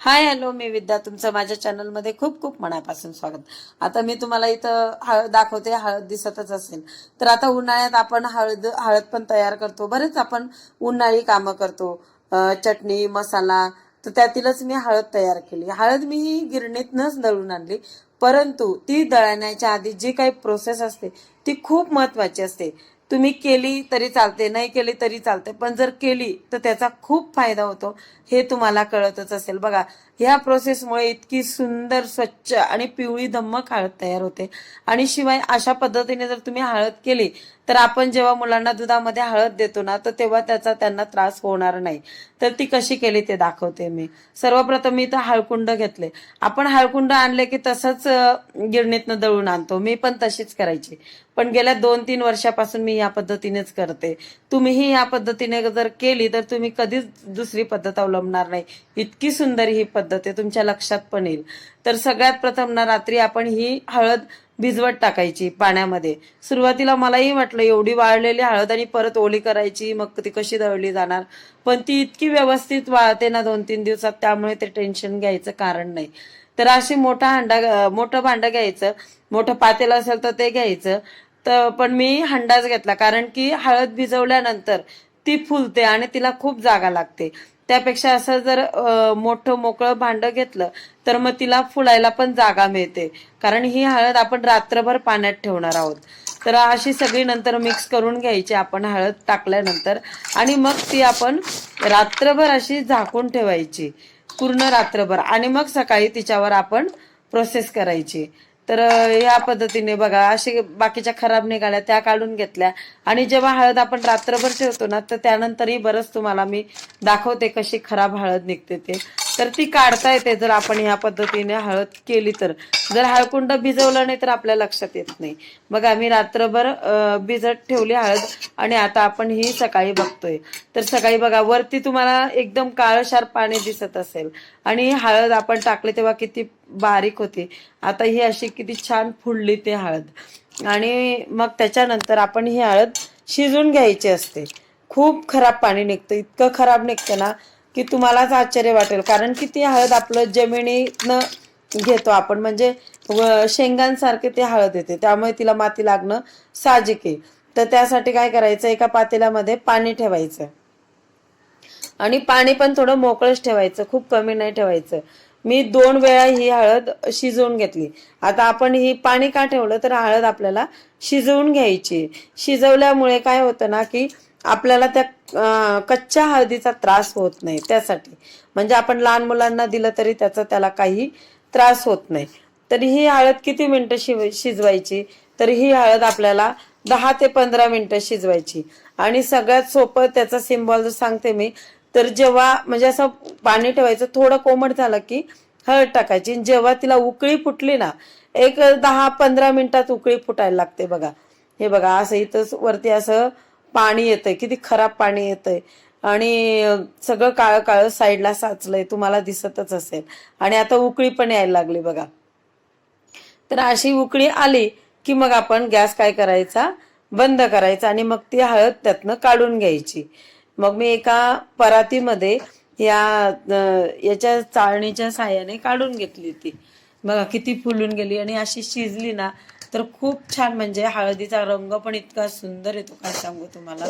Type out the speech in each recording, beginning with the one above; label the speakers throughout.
Speaker 1: Hi hello मी विद्या. तुमचं माझ्या चॅनलमध्ये खूप खूप मनापासून स्वागत. आता मी तुम्हाला इथं हळद दाखवते हळद दिसतच असेल. तर आता उन्हाळ्यात आपण हळद हळद पण तयार करतो. बरेच आपण उन्हाळी कामं करतो. चटणी मसाला तर त्यातीलच मी हळद तयार केली. हळद मी ही गिरणीतनच दळून आणली. परंतु ती दळण्याच्या आधी जी काही प्रोसेस असते ती खूप महत्वाची असते. तुम्ही केली तरी चालते नाही केली तरी चालते पण जर केली तर त्याचा खूप फायदा होतो. हे तुम्हाला कळतच असेल. बघा ह्या प्रोसेसमुळे इतकी सुंदर स्वच्छ आणि पिवळी धम्मक हळद तयार होते. आणि शिवाय अशा पद्धतीने जर तुम्ही हळद केली तर आपण जेव्हा मुलांना दुधामध्ये हळद देतो ना तर तेव्हा त्याचा त्यांना त्रास होणार नाही. तर ती कशी केली ते दाखवते मी. सर्वप्रथम मी तर हळकुंड घेतले. आपण हळकुंड आणले की तसंच गिरणीतनं दळून आणतो. मी पण तशीच करायची. पण गेल्या दोन तीन वर्षापासून मी या पद्धतीनेच करते. तुम्हीही या पद्धतीने जर केली तर तुम्ही कधीच दुसरी पद्धत अवलंबणार नाही. इतकी सुंदर ही पद्धत आहे तुमच्या लक्षात पण येईल. तर सगळ्यात प्रथम ना रात्री आपण ही हळद भिजवत टाकायची पाण्यामध्ये. सुरुवातीला मलाही वाटलं एवढी वाळलेली हळद आणि परत ओली करायची मग ती कशी दळली जाणार. पण ती इतकी व्यवस्थित वाळते ना दोन तीन दिवसात त्यामुळे ते टेन्शन घ्यायचं कारण नाही. तर अशी मोठा हंडा मोठं भांडं घ्यायचं. मोठं पातेलं असेल तर ते घ्यायचं. तर पण मी हंडाच घेतला कारण की हळद भिजवल्यानंतर ती फुलते आणि तिला खूप जागा लागते. त्यापेक्षा असं जर मोठं मोकळं भांडं घेतलं तर मग तिला फुलायला पण जागा मिळते. कारण ही हळद आपण रात्रभर पाण्यात ठेवणार आहोत. तर अशी सगळी नंतर मिक्स करून घ्यायची आपण हळद टाकल्यानंतर. आणि मग ती आपण रात्रभर अशी झाकून ठेवायची. पूर्ण रात्रभर. आणि मग सकाळी तिच्यावर आपण प्रोसेस करायची. तर या पद्धतीने बघा असे बाकीच्या खराब निघाल्या त्या काढून घेतल्या. आणि जेव्हा हळद आपण रात्रभर ठेवतो ना तर त्यानंतरही बरंच तुम्हाला मी दाखवते कशी खराब हळद निघते ते. तर ती काढता येते जर आपण ह्या पद्धतीने हळद केली तर. जर हळकुंड भिजवलं नाही तर आपल्या लक्षात येत नाही. बघा आम्ही रात्रभर भिजत ठेवली हळद आणि आता आपण ही सकाळी बघतोय. तर सकाळी बघा वरती तुम्हाला एकदम काळशार पाणी दिसत असेल आणि हळद आपण टाकली तेव्हा किती बारीक होती. आता ही अशी किती छान फुडली ती हळद. आणि मग त्याच्यानंतर आपण ही हळद शिजून घ्यायची असते. खूप खराब पाणी निघतं. इतकं खराब निघतं ना की तुम्हालाच आश्चर्य वाटेल. कारण की ती हळद आपलं जमिनीतनं घेतो आपण. म्हणजे शेंगांसारखे ते हळद येते. त्यामुळे तिला माती लागणं साहजिक आहे. तर त्यासाठी काय करायचं? एका पातेल्यामध्ये पाणी ठेवायचं. आणि पाणी पण थोडं मोकळंच ठेवायचं. खूप कमी नाही ठेवायचं. मी दोन वेळा ही हळद शिजवून घेतली. आता आपण ही पाणी का ठेवलं? तर हळद आपल्याला शिजवून घ्यायची. शिजवल्यामुळे काय होतं ना की आपल्याला त्या कच्च्या हळदीचा त्रास होत नाही त्यासाठी. म्हणजे आपण लहान मुलांना दिलं तरी त्याचा त्याला काही त्रास होत नाही. तर ही हळद किती मिनिटं शिव शिजवायची? तर ही हळद आपल्याला दहा ते पंधरा मिनिटं शिजवायची. आणि सगळ्यात सोपं त्याचा सिम्बॉल जर सांगते मी तर जेव्हा म्हणजे असं पाणी ठेवायचं थोडं कोमट झालं की हळद टाकायची. आणि जेव्हा तिला उकळी फुटली ना एक दहा पंधरा मिनिटात उकळी फुटायला लागते बघा. हे बघा असं इथं वरती असं पाणी येतंय किती खराब पाणी येतंय. आणि सगळं काळं काळं साईडला साचलंय तुम्हाला दिसतच असेल. आणि आता उकळी पण यायला लागली बघा. तर अशी उकळी आली की मग आपण गॅस काय करायचा? बंद करायचा आणि मग ती हळद त्यातनं काढून घ्यायची. मग मी एका परातीमध्ये या याच्या चाळणीच्या साह्याने काढून घेतली ती. बघा किती फुलून गेली आणि अशी शिजली ना तर खूप छान म्हणजे हळदीचा रंग पण इतका सुंदर येतो काय सांगू तुम्हाला.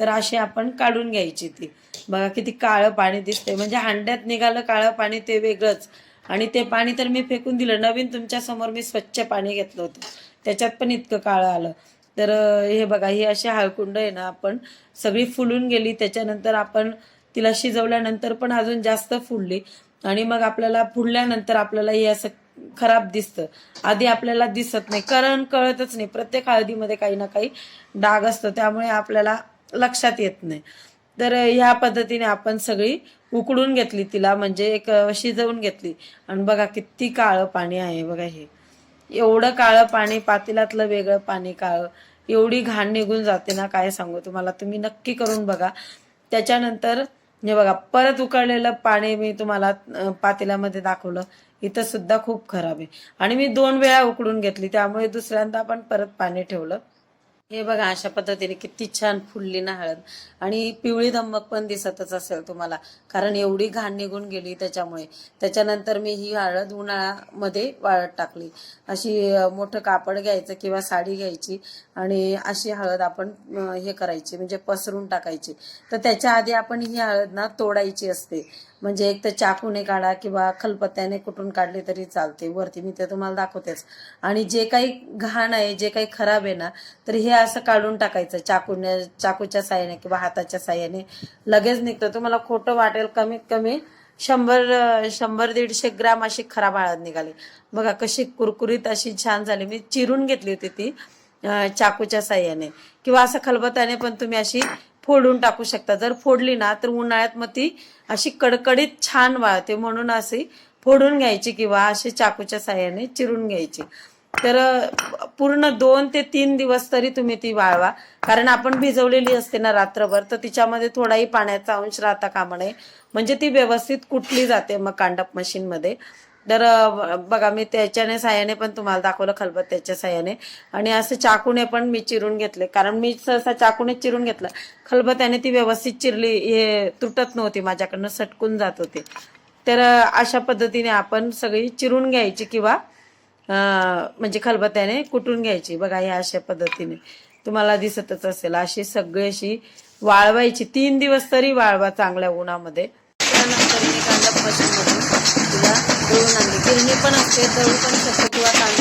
Speaker 1: तर अशी आपण काढून घ्यायची ती. बघा किती काळं पाणी दिसतंय. म्हणजे हांड्यात निघालं काळं पाणी ते वेगळंच. आणि ते पाणी तर मी फेकून दिलं. नवीन तुमच्यासमोर मी स्वच्छ पाणी घेतलं होतं. त्याच्यात पण इतकं काळं आलं. तर हे बघा ही अशी हळकुंड आहे ना आपण सगळी फुलून गेली. त्याच्यानंतर आपण तिला शिजवल्यानंतर पण अजून जास्त फुलली. आणि मग आपल्याला फुडल्यानंतर आपल्याला हे असं खराब दिसतं. आधी आपल्याला दिसत नाही. कारण कळतच नाही. प्रत्येक हळदीमध्ये काही ना काही डाग असतो. त्यामुळे आपल्याला लक्षात येत नाही. तर ह्या पद्धतीने आपण सगळी उकडून घेतली तिला. म्हणजे एक शिजवून घेतली. आणि बघा किती काळं पाणी आहे बघा हे. एवढं काळं पाणी पातेल्यातलं वेगळं पाणी काळं. एवढी घाण निघून जाते ना काय सांगू तुम्हाला. तुम्ही नक्की करून बघा. त्याच्यानंतर हे बघा परत उकळलेलं पाणी मी तुम्हाला पातेल्यामध्ये दाखवलं. इथं सुद्धा खूप खराब आहे. आणि मी दोन वेळा उकडून घेतली त्यामुळे दुसऱ्यांदा पण परत पाणी ठेवलं. हे बघा अशा पद्धतीने किती छान फुलली ना हळद. आणि पिवळी धम्मक पण दिसतच असेल तुम्हाला कारण एवढी घाण निघून गेली त्याच्यामुळे. त्याच्यानंतर मी ही हळद उन्हाळ्यामध्ये वाळत टाकली. अशी मोठं कापड घ्यायचं किंवा साडी घ्यायची आणि अशी हळद आपण हे करायची म्हणजे पसरून टाकायची. तर त्याच्या आधी आपण ही हळद ना तोडायची असते. म्हणजे एक तर चाकूने काढा किंवा खलपत्त्याने कुठून काढली तरी चालते. वरती मी ते तुम्हाला दाखवतेच. आणि जे काही घाण आहे जे काही खराब आहे ना तर हे असं काढून टाकायचं चाकूने चाकूच्या साह्याने किंवा हाताच्या साह्याने. लगेच निघतं. तुम्हाला खोटं वाटेल कमीत कमी शंभर शंभर दीडशे ग्राम अशी खराब हळद निघाली. बघा कशी कुरकुरीत अशी छान झाली. मी चिरून घेतली होती ती चाकूच्या साह्याने. किंवा असं खलबत्याने पण तुम्ही अशी फोडून टाकू शकता. जर फोडली ना तर उन्हाळ्यात मग ती अशी कडकडीत छान वाळते. म्हणून अशी फोडून घ्यायची किंवा अशी चाकूच्या साह्याने चिरून घ्यायची. तर पूर्ण दोन ते तीन दिवस तरी तुम्ही ती वाळवा. कारण आपण भिजवलेली असते ना रात्रभर तर तिच्यामध्ये थोडाही पाण्याचा अंश राहता कामा नये. म्हणजे ती व्यवस्थित कुठली जाते मग कांडप मशीनमध्ये. तर बघा मी त्याच्याने साह्याने पण तुम्हाला दाखवलं खलबत्त्याच्या साह्याने आणि असं चाकूने पण मी चिरून घेतले. कारण मी सहसा चाकूने चिरून घेतलं. खलबत्त्याने ती व्यवस्थित चिरली हे तुटत नव्हती माझ्याकडनं सटकून जात होती. तर अशा पद्धतीने आपण सगळी चिरून घ्यायची किंवा म्हणजे खलबत्त्याने कुटून घ्यायची. बघा ह्या अशा पद्धतीने. तुम्हाला दिसतच असेल अशी सगळी अशी वाळवायची. तीन दिवस तरी वाळवा चांगल्या उन्हामध्ये. त्यानंतर मी कांदा दळून आणली. गिरणी पण असते दळू पण शकतो किंवा पण.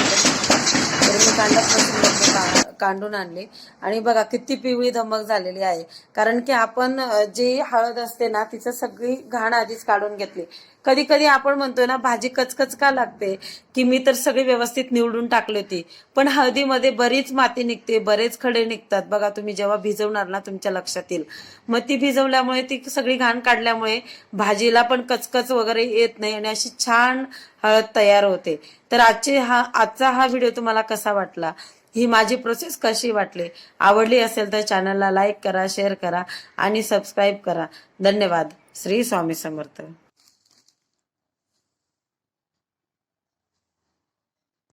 Speaker 1: तर मी कांदा कांडून आणले. आणि बघा किती पिवळी धमक झालेली आहे. कारण की आपण जी हळद असते ना तिचं सगळी घाण आधीच काढून घेतली. कधी कधी आपण म्हणतो ना भाजी कचकच का लागते? की मी तर सगळी व्यवस्थित निवडून टाकली होती. पण हळदीमध्ये बरीच माती निघते बरेच खडे निघतात. बघा तुम्ही जेव्हा भिजवणार ना तुमच्या लक्षात येईल. मग ती भिजवल्यामुळे ती सगळी घाण काढल्यामुळे भाजीला पण कचकच वगैरे येत नाही आणि अशी छान हळद तयार होते. तर आजची हा आजचा हा व्हिडिओ तुम्हाला कसा वाटला? ही माझी प्रोसेस कशी वाटली? आवडली असेल तर चॅनलला लाईक करा शेअर करा आणि सबस्क्राईब करा. धन्यवाद. श्री स्वामी समर्थ.